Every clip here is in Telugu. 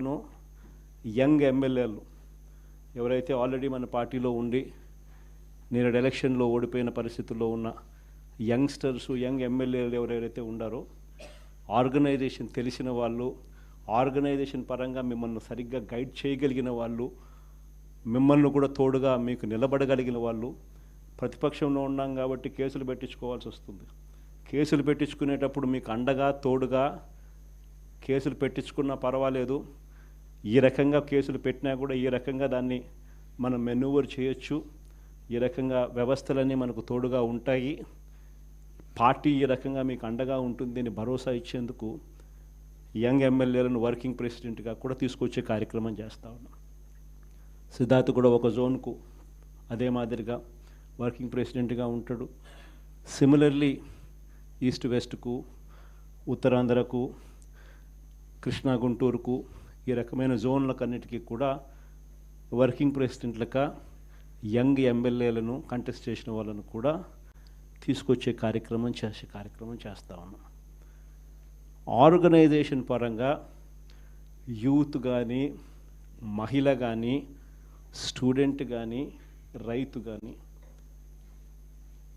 ను యంగ్ ఎమ్మెల్యేలు ఎవరైతే ఆల్రెడీ మన పార్టీలో ఉండి నేడు ఎలక్షన్లో ఓడిపోయిన పరిస్థితుల్లో ఉన్న యంగ్స్టర్స్ యంగ్ ఎమ్మెల్యేలు ఎవరెవరైతే ఉండారో ఆర్గనైజేషన్ తెలిసిన వాళ్ళు ఆర్గనైజేషన్ పరంగా మిమ్మల్ని సరిగ్గా గైడ్ చేయగలిగిన వాళ్ళు మిమ్మల్ని కూడా తోడుగా మీకు నిలబడగలిగిన వాళ్ళు ప్రతిపక్షంలో ఉన్నాం కాబట్టి కేసులు పెట్టించుకోవాల్సి వస్తుంది. కేసులు పెట్టించుకునేటప్పుడు మీకు అండగా తోడుగా కేసులు పెట్టించుకున్నా పర్వాలేదు. ఈ రకంగా కేసులు పెట్టినా కూడా ఈ రకంగా దాన్ని మనం మెనూవర్ చేయొచ్చు. ఈ రకంగా వ్యవస్థలన్నీ మనకు తోడుగా ఉంటాయి. పార్టీ ఈ రకంగా మీకు అండగా ఉంటుంది అని భరోసా ఇచ్చేందుకు యంగ్ ఎమ్మెల్యేలను వర్కింగ్ ప్రెసిడెంట్గా కూడా తీసుకొచ్చే కార్యక్రమం చేస్తా ఉన్నాం. సిద్ధార్థ్ కూడా ఒక జోన్కు అదే మాదిరిగా వర్కింగ్ ప్రెసిడెంట్గా ఉంటాడు. సిమిలర్లీ ఈస్ట్ వెస్ట్కు ఉత్తరాంధ్రకు కృష్ణా గుంటూరుకు ఈ రకమైన జోన్లకన్నిటికీ కూడా వర్కింగ్ ప్రెసిడెంట్లక యంగ్ ఎమ్మెల్యేలను కంటెస్ట్ చేసిన వాళ్ళను కూడా తీసుకొచ్చే కార్యక్రమం చేసే కార్యక్రమం చేస్తా ఉన్నాం. ఆర్గనైజేషన్ పరంగా యూత్ కానీ మహిళ కానీ స్టూడెంట్ కానీ రైతు కానీ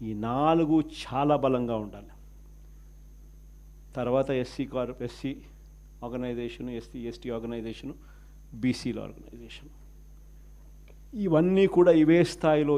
ఈ నాలుగు చాలా బలంగా ఉండాలి. తర్వాత SC car SC organisation SC ST organisation బీసీల ఆర్గనైజేషన్. ఇవన్నీ కూడా ఇవే స్థాయిలో